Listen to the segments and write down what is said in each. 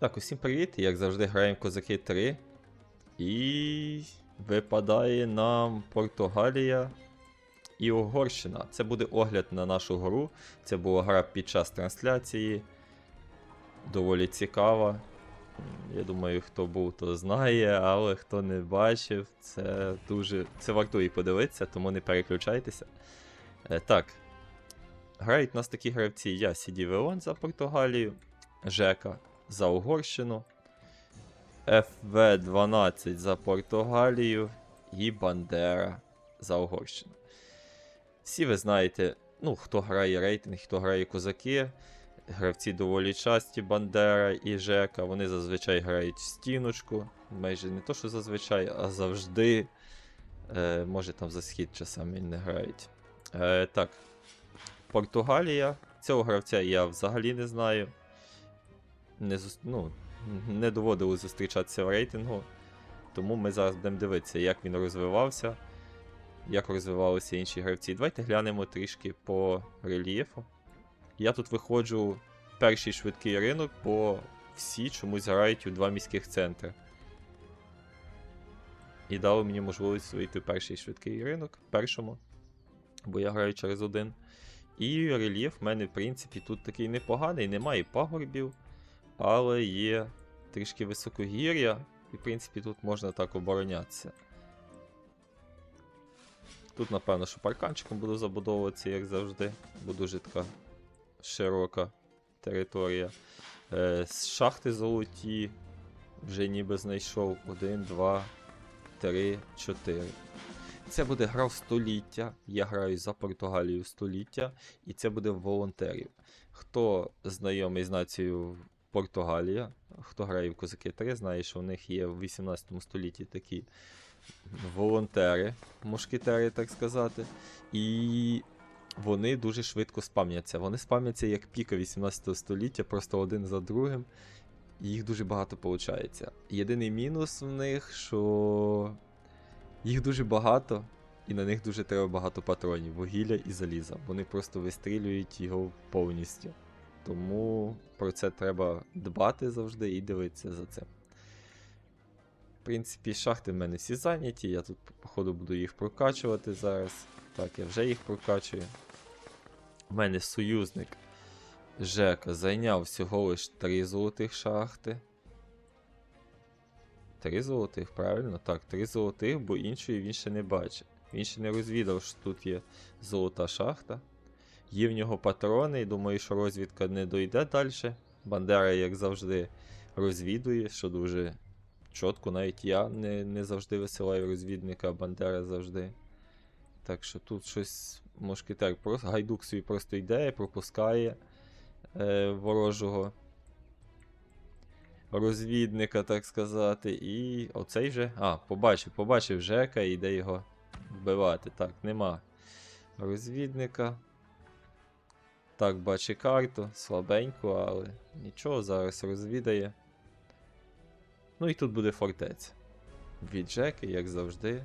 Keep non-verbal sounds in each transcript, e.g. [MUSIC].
Так, усім привіт! Як завжди, граємо Козаки 3. І випадає нам Португалія і Угорщина. Це буде огляд на нашу гру. Це була гра під час трансляції. Доволі цікава. Я думаю, хто був, то знає, але хто не бачив, це дуже. Це вартує подивитися, тому не переключайтеся. Е, так. Грають у нас такі гравці: я Сіді Веон за Португалію, Жека за Угорщину, ФВ-12 за Португалію і Бандера за Угорщину. Всі ви знаєте, ну, хто грає рейтинг, хто грає козаки. Гравці доволі часті, Бандера і Жека. Вони зазвичай грають в стіночку. Майже не то, що зазвичай, а завжди. Е, може там за схід часами не грають. Е, так. Португалія. Цього гравця я взагалі не знаю. Не, ну, не доводилось зустрічатися в рейтингу. Тому ми зараз будемо дивитися, як він розвивався, як розвивалися інші гравці. Давайте глянемо трішки по рельєфу. Я тут виходжу перший швидкий ринок, бо всі чомусь грають у два міських центри. І дали мені можливість вийти в перший швидкий ринок, першому, бо я граю через один. І рельєф в мене, в принципі, тут такий непоганий, немає пагорбів, але є трішки високогір'я, і, в принципі, тут можна так оборонятися. Тут, напевно, що парканчиком буду забудовуватися, як завжди, бо дуже така широка територія. Е, шахти золоті вже ніби знайшов 1, 2, 3, 4. Це буде гра в століття. Я граю за Португалію в століття, і це буде волонтерів. Хто знайомий з нацією Португалія, хто грає в Козаки 3, знає, що в них є в 18 столітті такі волонтери, мушкетери, так сказати. І вони дуже швидко спам'яться. Вони спам'яться як піка 18 століття, просто один за другим. Їх дуже багато виходить. Єдиний мінус в них, що їх дуже багато, і на них дуже треба багато патронів, вугілля і заліза. Вони просто вистрілюють його повністю. Тому про це треба дбати завжди і дивитися за цим. В принципі, шахти в мене всі зайняті, я тут, походу, буду їх прокачувати зараз. Так, я вже їх прокачую. У мене союзник Жека зайняв всього лиш 3 золотих шахти. Три золотих, правильно? Так, три золотих, бо іншої він ще не бачить. Він ще не розвідав, що тут є золота шахта. Є в нього патрони, і думаю, що розвідка не дойде далі. Бандера, як завжди, розвідує, що дуже чітко. Навіть я не, не завжди висилаю розвідника, а Бандера завжди. Так що тут щось мушкетер просто гайдук собі просто йде, пропускає е, ворожого розвідника, так сказати. І оцей же. А, побачив, побачив Жека і йде його вбивати. Так, нема розвідника. Так, бачить карту, слабенько, але нічого, зараз розвідає. Ну і тут буде фортеця. Від Жеки, як завжди.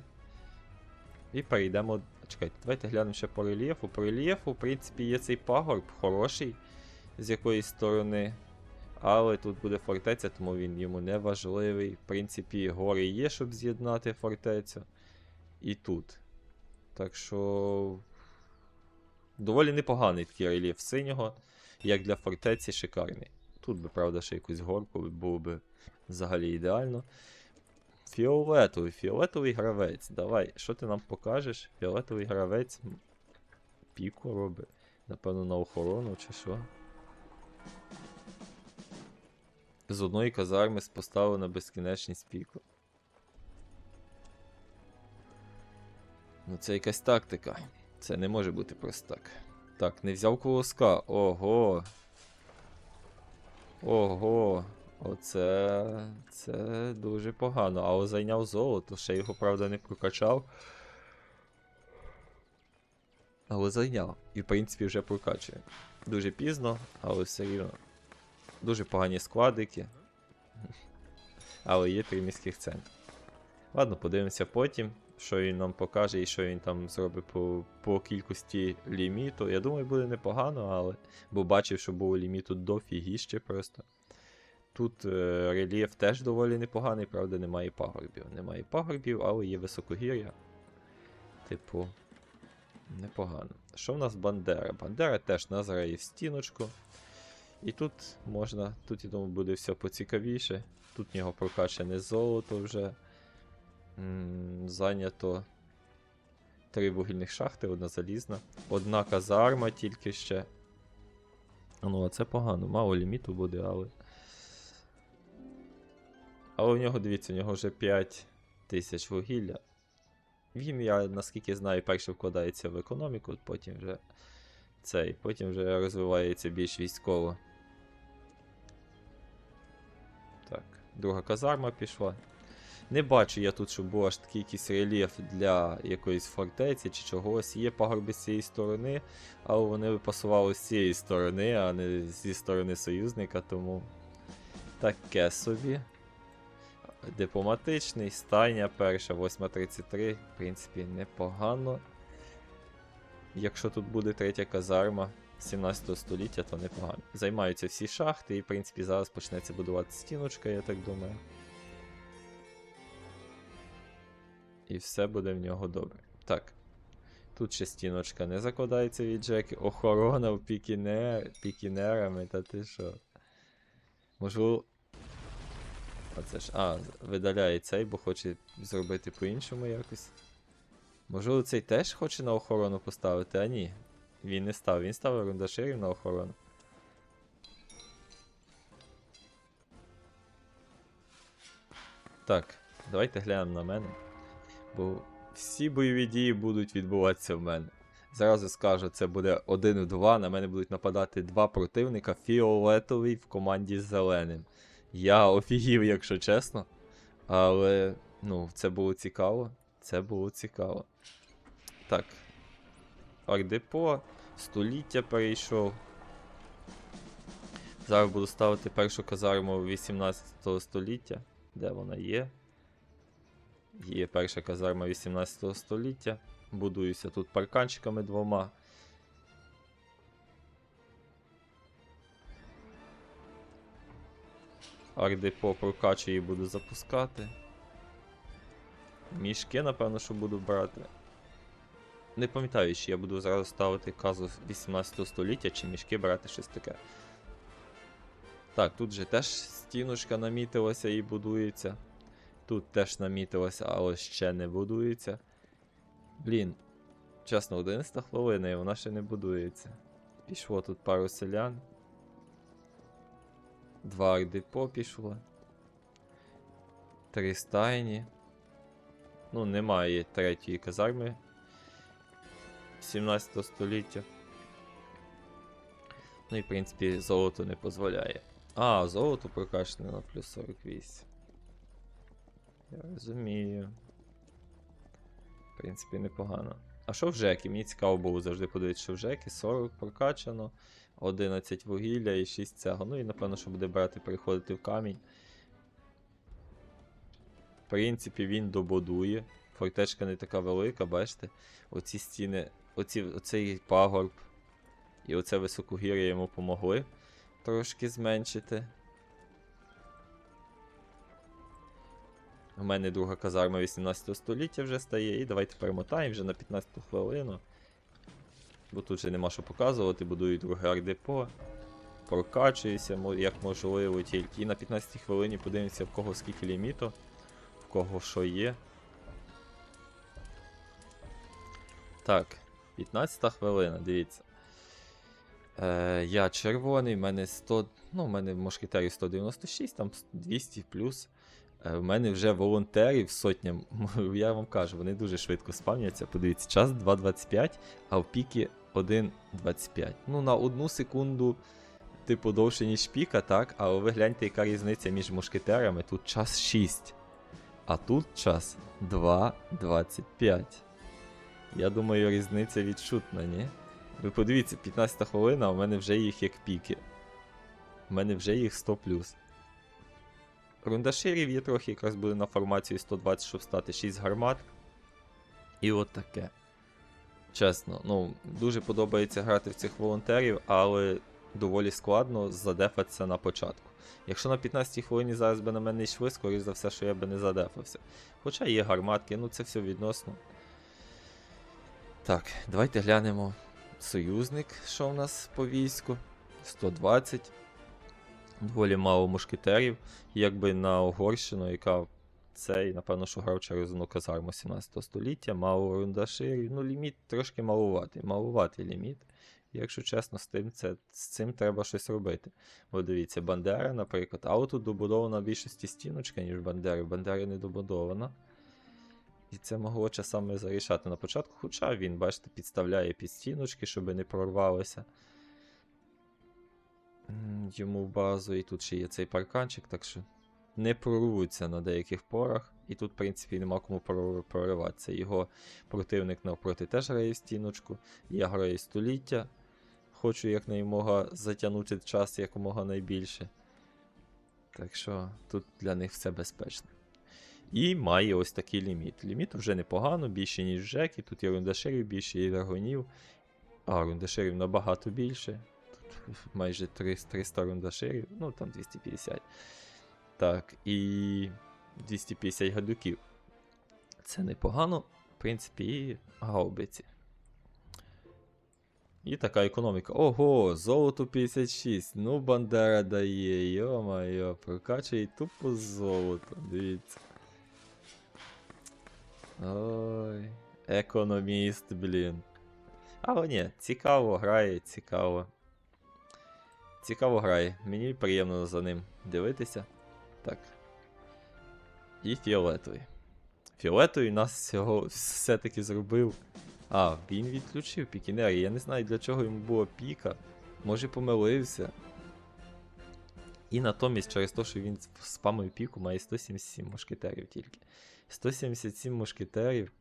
І перейдемо. Чекайте, давайте глянемо ще по рельєфу. По рельєфу, в принципі, є цей пагорб хороший з якоїсь сторони. Але тут буде фортеця, тому він йому не важливий. В принципі, гори є, щоб з'єднати фортецю. І тут. Так що. Доволі непоганий такий рельєф синього, як для фортеці шикарний. Тут би, правда, ще якусь горку було би взагалі ідеально. Фіолетовий, фіолетовий гравець. Давай, що ти нам покажеш? Фіолетовий гравець. Піку робить. Напевно, на охорону чи що. З одної казарми поставив на безкінечність піку. Ну, це якась тактика. Це не може бути просто так. Так, не взяв колоска. Ого. Ого. Оце. Це дуже погано. Але зайняв золото, ще його, правда, не прокачав. Але зайняв. І, в принципі, вже прокачує. Дуже пізно, але все рівно. Дуже погані складики. [LAUGHS] Але є три міських центри. Ладно, подивимося потім, що він нам покаже і що він там зробить по, по кількості ліміту. Я думаю, буде непогано, але. Бо бачив, що було ліміту дофігіще просто. Тут е, рельєф теж доволі непоганий, правда, немає пагорбів. Немає пагорбів, але є високогір'я. Типу, непогано. Що в нас Бандера? Бандера теж назирає в стіночку. І тут можна, тут, я думаю, буде все поцікавіше. Тут в нього прокачане золото вже. Зайнято три вугільних шахти, одна залізна. Одна казарма тільки ще. Ну, а це погано. Мало ліміту буде, але. Але в нього, дивіться, в нього вже 5 тисяч вугілля. Він, я наскільки знаю, перше вкладається в економіку, потім вже цей, потім вже розвивається більш військово. Так, друга казарма пішла. Не бачу я тут, щоб був аж такий якийсь рельєф для якоїсь фортеці чи чогось. Є пагорби з цієї сторони, але вони випасували з цієї сторони, а не зі сторони союзника, тому таке собі. Дипломатичний, стайня перша, 8.33, в принципі, непогано. Якщо тут буде третя казарма 17 століття, то непогано. Займаються всі шахти, і в принципі зараз почнеться будувати стіночка, я так думаю. І все буде в нього добре. Так. Тут ще стіночка не закладається від Джеки. Охорона в пікінер... пікінерами, та ти що? Можливо. Оце ж. А, видаляє цей, бо хоче зробити по-іншому якось. Можливо, цей теж хоче на охорону поставити, а ні. Він не став, він ставив рундаширів на охорону. Так, давайте глянемо на мене. Бо всі бойові дії будуть відбуватися в мене. Зразу скажу, це буде 1 в 2. На мене будуть нападати два противника, фіолетовий в команді з зеленим. Я офігів, якщо чесно. Але, ну, це було цікаво. Це було цікаво. Так. Ардепо, століття перейшов. Зараз буду ставити першу казарму 18 століття. Де вона є? Є перша казарма 18 століття. Будуюся тут парканчиками двома. Ардепо прокачую і буду запускати. Мішки, напевно, що буду брати. Не пам'ятаю, чи я буду зразу ставити казу 18 століття, чи мішки брати щось таке. Так, тут же теж стіночка намітилася і будується. Тут теж намітилося, але ще не будується. Блін, чесно, 11 хвилина і вона ще не будується. Пішло тут пару селян. Два депо пішло. Три стайні. Ну, немає третьої казарми 17 століття. Ну і в принципі золото не дозволяє. А, золото прокачане на плюс 48. Я розумію. В принципі, непогано. А що в Жекі? Мені цікаво було завжди подивитися, що в Жекі 40 прокачано, 11 вугілля і 6 цього. Ну і напевно, що буде брати, переходити в камінь. В принципі, він добудує. Фортечка не така велика, бачите? Оці стіни, оці, оцей пагорб і оце високогір'я йому помогли трошки зменшити. У мене друга казарма 18 століття вже стає, і давайте перемотаємо вже на 15 хвилину. Бо тут вже нема що показувати, будую друге ардепо. Прокачуюся, як можливо, тільки. І на 15 хвилині подивимося, в кого скільки ліміту, в кого що є. Так, 15 хвилина, дивіться. Е, я червоний, в мене 100. Ну, в мене в мушкетерів 196, там 200 плюс. Е, в мене вже волонтерів сотня. [LAUGHS] Я вам кажу, вони дуже швидко спавняться. Подивіться, час 2.25, а в піки 1.25. Ну, на одну секунду, типу, довше, ніж піка, так? Але ви гляньте, яка різниця між мушкетерами. Тут час 6. А тут час 2.25. Я думаю, різниця відчутна, ні? Ви подивіться, 15 хвилина, а у мене вже їх як піки. У мене вже їх 100 Рундаширів є трохи, якраз буде на формацію 120, щоб стати 6 гармат. І от таке. Чесно, ну, дуже подобається грати в цих волонтерів, але доволі складно задефатися на початку. Якщо на 15 хвилині зараз би на мене йшли, скоріш за все, що я би не задефався. Хоча є гарматки, ну це все відносно. Так, давайте глянемо. Союзник, що в нас по війську. 120. Доволі мало мушкетерів. Якби на Угорщину, яка цей, напевно, що грав через одну казарму 17 століття, мало рундаширів. Ну, ліміт трошки малуватий. Малуватий ліміт. Якщо чесно, з тим, це, з цим треба щось робити. Бо дивіться, Бандера, наприклад, а отут добудована в більшості стіночка, ніж Бандери. Бандера не добудована. І це могло часами зарішати на початку, хоча він, бачите, підставляє під стіночки, щоб не прорвалося. Йому в базу, і тут ще є цей парканчик, так що не прорвуться на деяких порах. І тут, в принципі, нема кому прориватися. Його противник навпроти теж грає в стіночку. Я граю століття. Хочу якнаймога затягнути час якомога найбільше. Так що тут для них все безпечно. І має ось такий ліміт. Ліміт вже непогано, більше, ніж Жеки. Тут є рундашерів більше, і драгонів. А, рундашерів набагато більше. [LAUGHS] Майже 300 300 рундашерів, ну там 250. Так, і 250 гадюків. Це непогано, в принципі, і гаубиці. І така економіка. Ого, золото 56. Ну, Бандера дає, йо-моє, прокачує тупо золото. Дивіться. Ой, економіст, блін. Але ні, цікаво грає, цікаво. Цікаво грає. Мені приємно за ним дивитися. Так. І фіолетовий. Фіолетовий нас всього все-таки зробив. А, він відключив пікінери. Я не знаю для чого йому було піка. Може помилився. І натомість через те, що він спамив піку, має 177 мушкетерів тільки. 177 мушкетерів.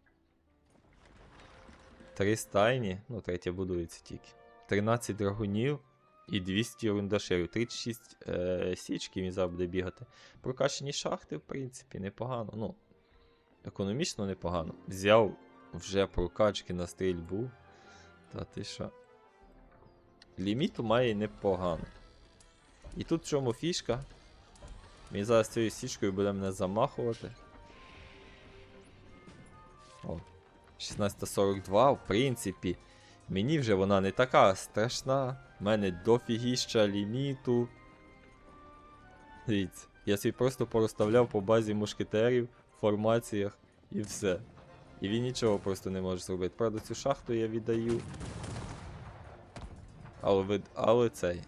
3 стайні, ну третя будується тільки. 13 драгунів і 200 рундашерів. 36 е, січки він зараз буде бігати. Прокачені шахти, в принципі, непогано. Ну, економічно непогано. Взяв вже прокачки на стрільбу. Та ти що? Ліміту має непогано. І тут в чому фішка? Він зараз цією січкою буде мене замахувати. О, 1642, в принципі, мені вже вона не така страшна. У мене дофігіща ліміту. Дивіться, я собі просто порозставляв по базі мушкетерів, формаціях і все. І він нічого просто не може зробити. Правда, цю шахту я віддаю. Але ви. Але цей.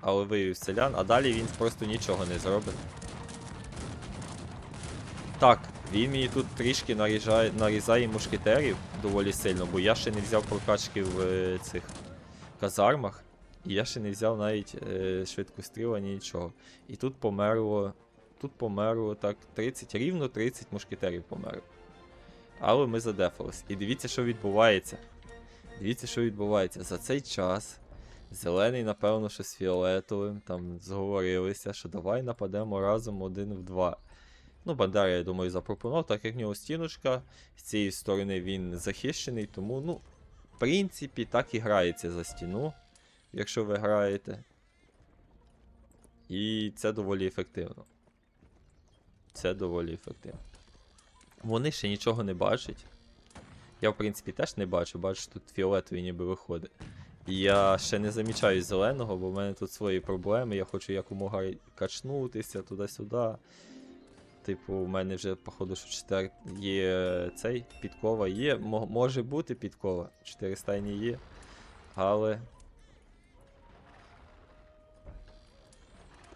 Але вивів селян, а далі він просто нічого не зробить. Так, він мені тут трішки наріжає, нарізає мушкетерів доволі сильно, бо я ще не взяв прокачки в е, цих казармах. І я ще не взяв навіть е, швидкостріла, ні нічого. І тут померло. Тут померло так 30, рівно 30 мушкетерів померло. Але ми задефались. І дивіться, що відбувається. Дивіться, що відбувається. За цей час зелений, напевно, що з фіолетовим там зговорилися, що давай нападемо разом один в два. Ну, Бандера, я думаю, запропонував, так як в нього стіночка, з цієї сторони він захищений, тому, ну, в принципі, так і грається за стіну, якщо ви граєте. І це доволі ефективно. Це доволі ефективно. Вони ще нічого не бачать. Я, в принципі, теж не бачу, бачу, тут фіолетовий ніби виходить. І я ще не замічаю зеленого, бо в мене тут свої проблеми. Я хочу якомога качнутися туди-сюди. Типу, у мене вже, походу, що 4 є цей підкова є. Мо- може бути підкова. 4 стайні є. Але.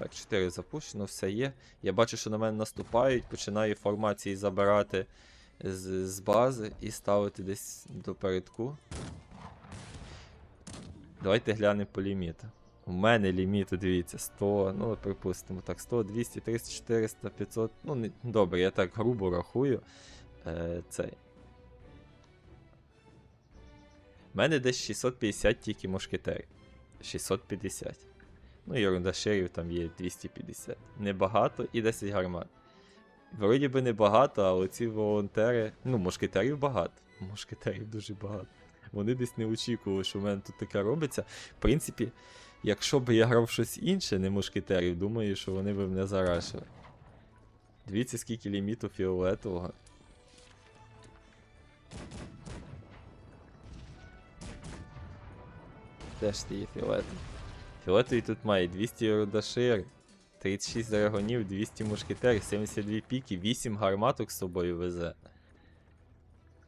Так, 4 запущено, все є. Я бачу, що на мене наступають, починаю формації забирати з, з бази і ставити десь до передку. Давайте глянемо по ліміту. У мене ліміту, дивіться, 100, ну, припустимо, так, 100, 200, 300, 400, 500. Ну, не, добре, я так грубо рахую. Е, цей. У мене десь 650 тільки мушкетерів. 650. Ну, і рундашерів там є 250. Небагато і 10 гармат. Вроді би небагато, але ці волонтери. Ну, мушкетерів багато. Мушкетерів дуже багато. Вони десь не очікували, що в мене тут таке робиться. В принципі, Якщо б я грав щось інше, не мушкетерів, думаю, що вони б мене зарашили. Дивіться, скільки ліміту фіолетового. Де ж ти є фіолетовий? Фіолетовий тут має 200 рудашир, 36 драгонів, 200 мушкетерів, 72 піки, 8 гарматок з собою везе.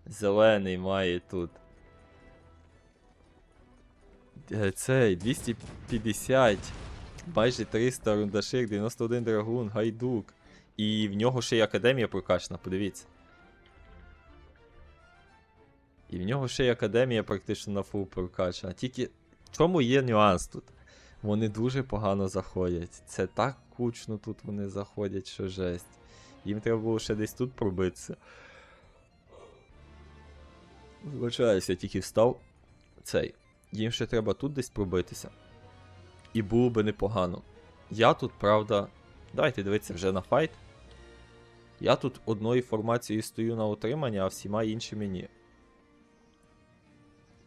Зелений має тут. Е, Цей 250, майже 300 рундашир, 91 драгун, гайдук. І в нього ще й академія прокачана, подивіться. І в нього ще й академія практично на фул прокачана. Тільки чому є нюанс тут? Вони дуже погано заходять. Це так кучно тут вони заходять, що жесть. Їм треба було ще десь тут пробитися. Вибачаюся, я тільки встав. Цей. Їм ще треба тут десь пробитися. І було би непогано. Я тут, правда. Давайте дивитися вже на файт. Я тут одною формацією стою на утримання, а всіма іншими ні.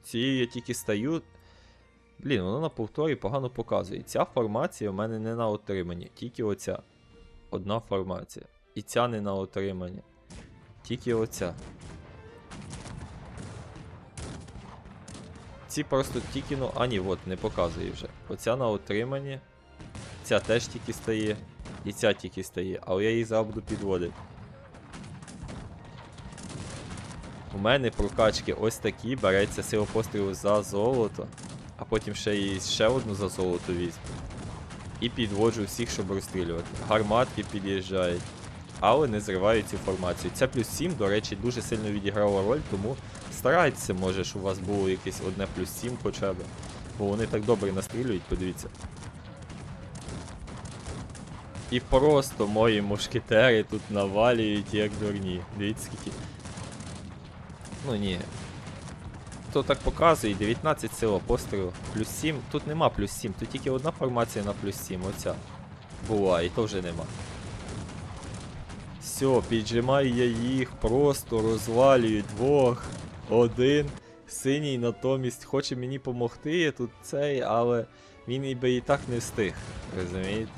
Цією я тільки стою. Блін, воно на повторі погано показує. Ця формація в мене не на отриманні, тільки оця. Одна формація. І ця не на отриманні. Тільки оця. Ці просто тільки, ну, а ні, от, не показує вже. Оця на отриманні. Ця теж тільки стає. І ця тільки стає, але я її зараз буду підводити. У мене прокачки ось такі, береться сила пострілу за золото, а потім ще і ще одну за золото візьму. І підводжу всіх, щоб розстрілювати. Гарматки під'їжджають, але не зривають цю формацію. Ця плюс 7, до речі, дуже сильно відіграла роль, тому старайтеся, може, щоб у вас було якесь одне плюс 7 хоча б. Бо вони так добре настрілюють, подивіться. І просто мої мушкетери тут навалюють як дурні. Дивіться скільки. Ну ні. То так показує, 19 сила пострілу, плюс 7. Тут нема плюс 7, тут тільки одна формація на плюс 7, оця. Була, і то вже нема. Все, піджимаю я їх, просто розвалюю двох, один. Синій натомість хоче мені допомогти тут цей, але він би і так не встиг. Розумієте?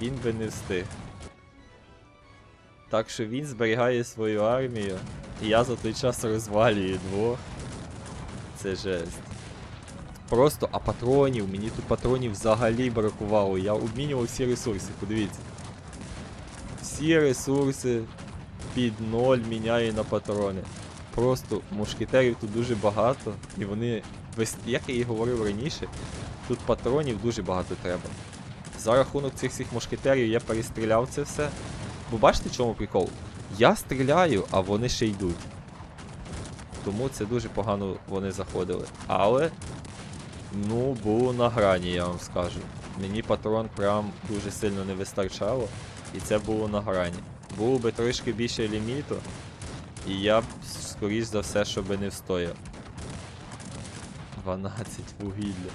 Він би не встиг. Так що він зберігає свою армію, і я за той час розвалюю двох. Це жесть. Просто, а патронів, мені тут патронів взагалі бракувало. Я обмінював всі ресурси, подивіться. Всі ресурси під ноль міняю на патрони. Просто мушкетерів тут дуже багато, і вони, як я і говорив раніше, тут патронів дуже багато треба. За рахунок цих всіх мушкетерів я перестріляв це все. Бо бачите, чому прикол? Я стріляю, а вони ще йдуть. Тому це дуже погано вони заходили. Але, ну, було на грані, я вам скажу. Мені патрон прям дуже сильно не вистачало, і це було на грані. Було би трошки більше ліміту, і я б, скоріш за все, щоб не встояв. 12 вугілля.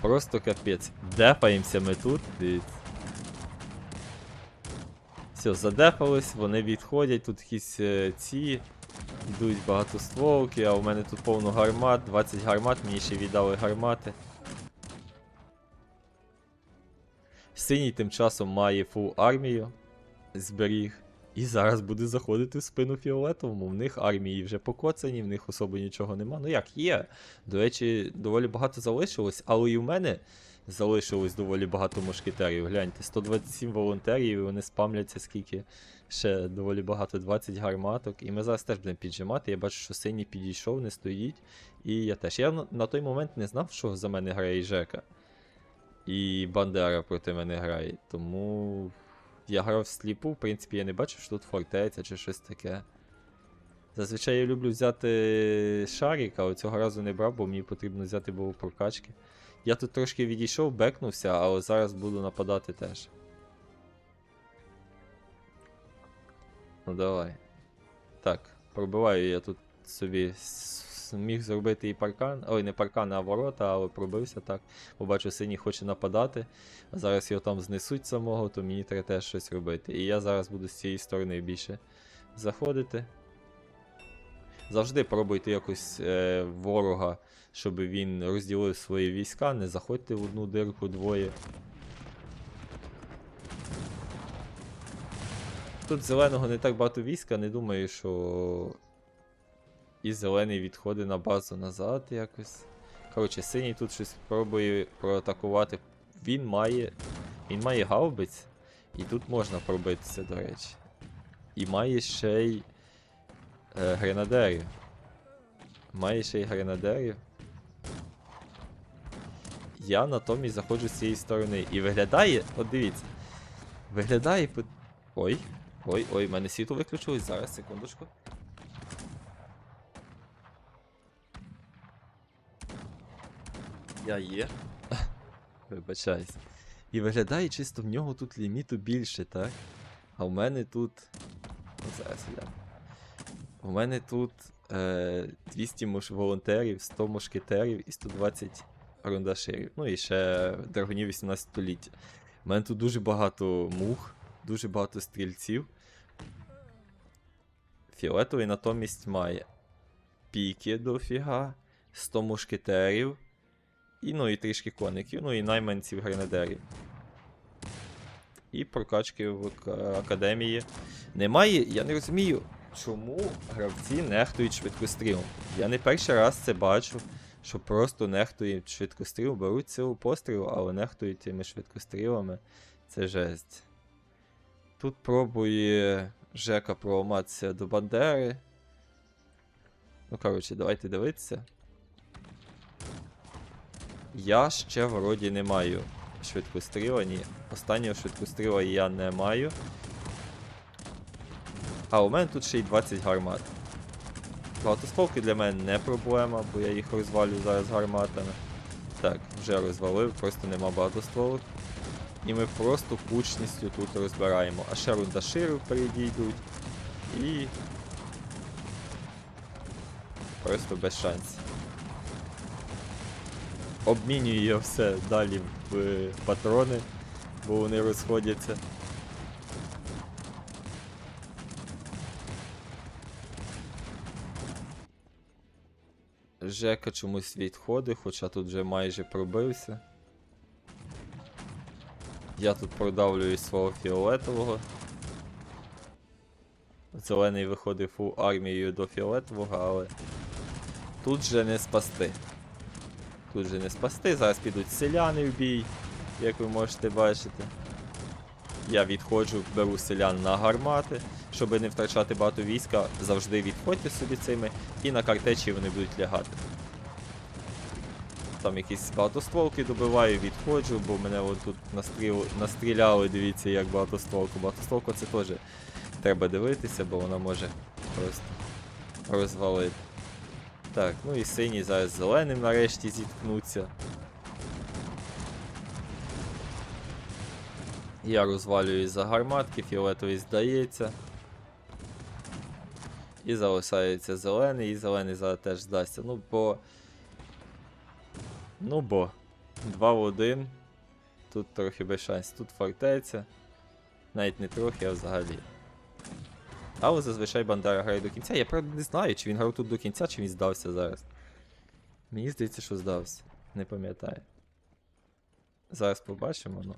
Просто капець. Дефаємося ми тут, дивіться. Все, задефались, вони відходять, тут якісь е, ці. Йдуть багатостволки, а у мене тут повно гармат, 20 гармат, мені ще віддали гармати. Синій тим часом має фул армію, зберіг. І зараз буде заходити в спину фіолетовому. В них армії вже покоцані, в них особо нічого нема. Ну як є. До речі, доволі багато залишилось, але і в мене залишилось доволі багато мушкетерів. Гляньте, 127 волонтерів, і вони спамляться скільки. Ще доволі багато, 20 гарматок. І ми зараз теж будемо піджимати. Я бачу, що синій підійшов, не стоїть. І я теж. Я на, той момент не знав, що за мене грає Жека. І Бандера проти мене грає. Тому я грав сліпу, в принципі, я не бачив, що тут фортеця чи щось таке. Зазвичай я люблю взяти шарик, але цього разу не брав, бо мені потрібно взяти було прокачки. Я тут трошки відійшов, бекнувся, але зараз буду нападати теж. Ну давай. Так, пробиваю я тут собі. Міг зробити і паркан. Ой, не паркан, а ворота, але пробився так. Побачу, синій хоче нападати. А зараз його там знесуть самого, то мені треба теж щось робити. І я зараз буду з цієї сторони більше заходити. Завжди пробуйте якось е, ворога, щоб він розділив свої війська, не заходьте в одну дирку двоє. Тут зеленого не так багато війська, не думаю, що і зелений відходить на базу назад якось. Коротше, синій тут щось пробує проатакувати. Він має. Він має гаубиць, і тут можна пробитися, до речі. І має ще й е, гренадерів. Має ще й гренадерів. Я натомість заходжу з цієї сторони. І виглядає, от дивіться. Виглядає. Ой. Ой, ой, в мене світло виключилось. Зараз, секундочку. Я є. [LAUGHS] Вибачаюсь. І виглядає чисто в нього тут ліміту більше, так? А в мене тут. Ну, зараз я. У мене тут е, 200 муш волонтерів, 100 мушкетерів і 120 рундаширів. Ну і ще драгонів 18 століття. У мене тут дуже багато мух, дуже багато стрільців. Фіолетовий натомість має піки дофіга, 100 мушкетерів. І ну і трішки коників, ну і найманців гренадерів. І прокачки в академії. Немає, я не розумію, чому гравці нехтують швидкострілом. Я не перший раз це бачу, що просто нехтують швидкостріл, беруть силу пострілу, але нехтують тими швидкострілами. Це жесть. Тут пробує Жека проламатися до Бандери. Ну, коротше, давайте дивитися. Я ще вроді не маю швидкостріла, ні. Останнього швидкостріла я не маю. А у мене тут ще й 20 гармат. Багатостволки для мене не проблема, бо я їх розвалю зараз гарматами. Так, вже розвалив, просто нема багатостволок. І ми просто кучністю тут розбираємо. А ще рундашири впереді. І. Просто без шансів. Обмінюю я все далі в патрони, бо вони розходяться. Жека чомусь відходить, хоча тут вже майже пробився. Я тут продавлюю свого фіолетового. Зелений виходить фул армією до фіолетового, але тут же не спасти. Тут же не спасти, зараз підуть селяни в бій, як ви можете бачити. Я відходжу, беру селян на гармати, щоб не втрачати багато війська, завжди відходьте собі цими, і на картечі вони будуть лягати. Там якісь багатостволки добиваю, відходжу, бо мене от тут настріл... настріляли, дивіться, як багатостволку. Багатостволку це теж треба дивитися, бо вона може просто розвалити. Так, ну і синій зараз зеленим нарешті зіткнуться. Я розвалюю за гарматки, фіолетовий здається. І залишається зелений, і зелений зараз теж здасться. Ну бо. Ну бо. 2 в 1. Тут трохи без шансів. Тут фортеця. Навіть не трохи, а взагалі. Але зазвичай Бандера грає до кінця. Я правда не знаю, чи він грав тут до кінця, чи він здався зараз. Мені здається, що здався. Не пам'ятаю. Зараз побачимо, ну.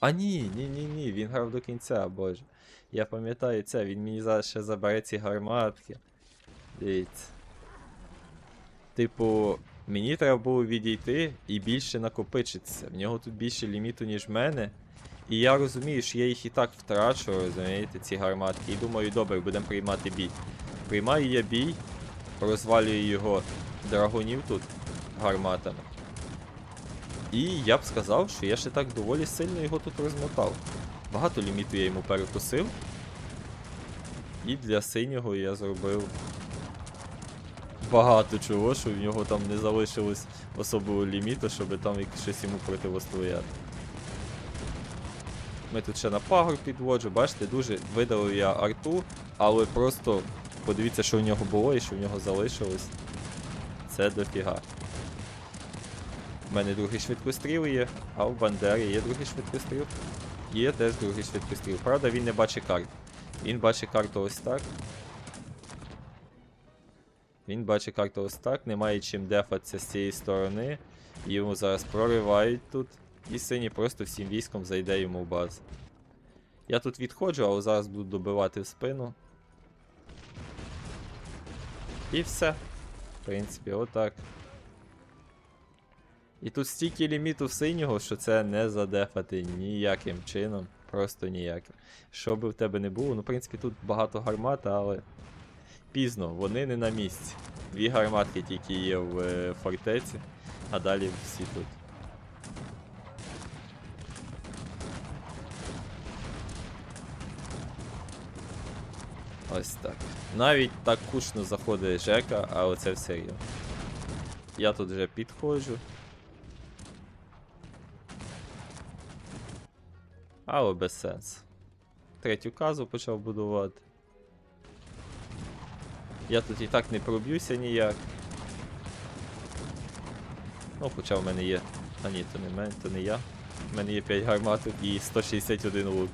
А ні, ні, ні, ні, він грав до кінця, боже. Я пам'ятаю це, він мені зараз ще забере ці гарматки. Дивіться. Типу, мені треба було відійти і більше накопичитися. В нього тут більше ліміту, ніж в мене. І я розумію, що я їх і так втрачу, розумієте, ці гарматки. І думаю, добре, будемо приймати бій. Приймаю я бій, розвалюю його драгунів тут гарматами. І я б сказав, що я ще так доволі сильно його тут розмотав. Багато ліміту я йому перекусив. І для синього я зробив багато чого, що в нього там не залишилось особливого ліміту, щоб там щось йому противостояти. Ми тут ще на пагор підводжу, бачите, дуже видалив я арту, але просто подивіться, що в нього було і що в нього залишилось. Це дофіга. У мене другий швидкостріл є, а в Бандері є другий швидкостріл. Є теж другий швидкостріл. Правда, він не бачить карт. Він бачить карту ось так. Він бачить карту ось так, немає чим дефатися з цієї сторони. Йому зараз проривають тут. І синій просто всім військом зайде йому в базу. Я тут відходжу, але зараз буду добивати в спину. І все. В принципі, отак. І тут стільки ліміту синього, що це не задефати ніяким чином. Просто ніяким. Що би в тебе не було, ну, в принципі, тут багато гармат, але пізно, вони не на місці. Дві гарматки тільки є в е, фортеці, а далі всі тут. Ось так. Навіть так кучно заходить Жека, а оце все рівно. Я тут вже підходжу. Але без сенсу. Третю казу почав будувати. Я тут і так не проб'юся ніяк. Ну, хоча в мене є. А ні, то не мене, то не я. У мене є 5 гарматок і 161 лук.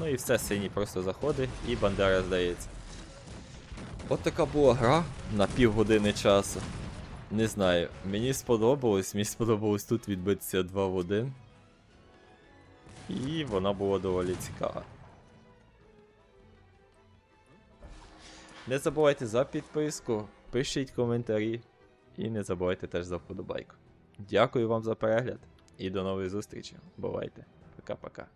Ну і все, синій просто заходить і Бандера здається. От така була гра на півгодини часу. Не знаю, мені сподобалось, мені сподобалось тут відбитися 2 в 1. І вона була доволі цікава. Не забувайте за підписку, пишіть коментарі і не забувайте теж за вподобайку. Дякую вам за перегляд і до нової зустрічі. Бувайте. Пока-пока.